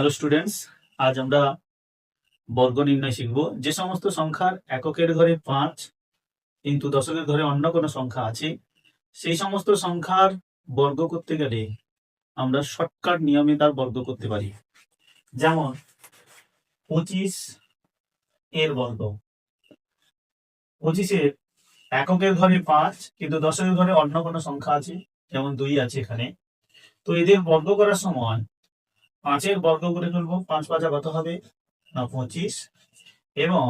Hello students আজ আমরা বর্গ নির্ণয় শিখব। যে সমস্ত সংখ্যার এককের ঘরে পাঁচ কিন্তু দশকের ঘরে অন্য কোনো সংখ্যা আছে, সেই সমস্ত সংখ্যার বর্গ করতে গেলে আমরা শর্টকাট নিয়মে তার বর্গ করতে পারি। যেমন, পঁচিশ এর বর্গ। পঁচিশের এককের ঘরে পাঁচ, কিন্তু দশকের ঘরে অন্য কোনো সংখ্যা আছে, যেমন দুই আছে এখানে। তো এদের বর্গ করার সময় পাঁচের বর্গ করে ফেলব পাঁচ পাঁচা কত হবে? না, পঁচিশ। এবং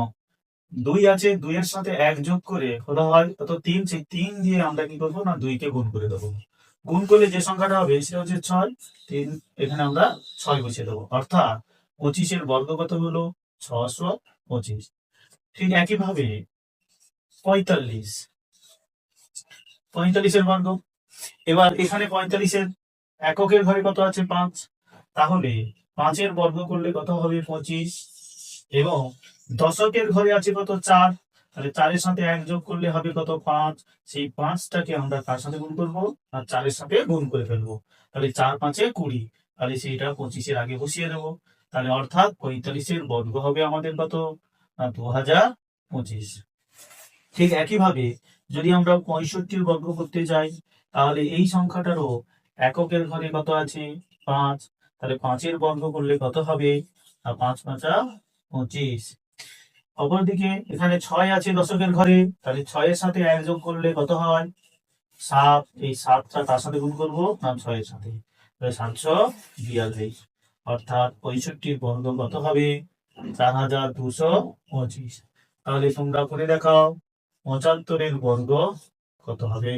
দুই আছে, দুইয়ের সাথে এক যোগ করে কত হয়? কত? তিন। সেই তিন দিয়ে আমরা কি করব? না, দুইকে গুণ করে দেবো। গুণ করলে যে সংখ্যাটা হবে, সেটা হচ্ছে ছয়। তিন, এখানে আমরা ছয় বসিয়ে দেবো। অর্থাৎ পঁচিশের বর্গ কত হলো? ছশো পঁচিশ। ঠিক একইভাবে পঁয়তাল্লিশ। পঁয়তাল্লিশের বর্গ। এবার এখানে পঁয়তাল্লিশের এককের ঘরে কত আছে? পাঁচ। তাহলে পাঁচের বর্গ করলে কত হবে পঁচিশ? এবং দশকের ঘরে আছে কত চার? তাহলে চারের সাথে এক যোগ করলে হবে কত পাঁচ? সেই পাঁচটাকে আমরা কার সাথে গুণ করব? আর চারের সাথে গুণ করে ফেলব। তাহলে চার পাঁচে কুড়ি। তাহলে সেইটা পঁচিশের আগে বসিয়ে দেবো। তাহলে অর্থাৎ পঁয়তাল্লিশের বর্গ হবে আমাদের কত? দু হাজার পঁচিশ। ঠিক একইভাবে যদি আমরা পঁয়ষট্টির বর্গ করতে যাই, তাহলে এই সংখ্যাটারও এককের ঘরে কত আছে? পাঁচ। তাহলে পাঁচের বর্গ করলে কত হবে? পাঁচ পাঁচা পঁচিশ। অপরদিকে এখানে ছয় আছে দশকের ঘরে, তাহলে ছয়ের সাথে এক যোগ করলে কত হয়? সাত। এই সাতটা তার সাথে গুণ করব? না, ছয়ের সাথে। সাতশো বিয়াল্লিশ। অর্থাৎ পঁয়ষট্টির বর্গ কত হবে? চার হাজার দুশো পঁচিশ। তাহলে তোমরা করে দেখাও, পঁচাত্তরের বর্গ কত হবে?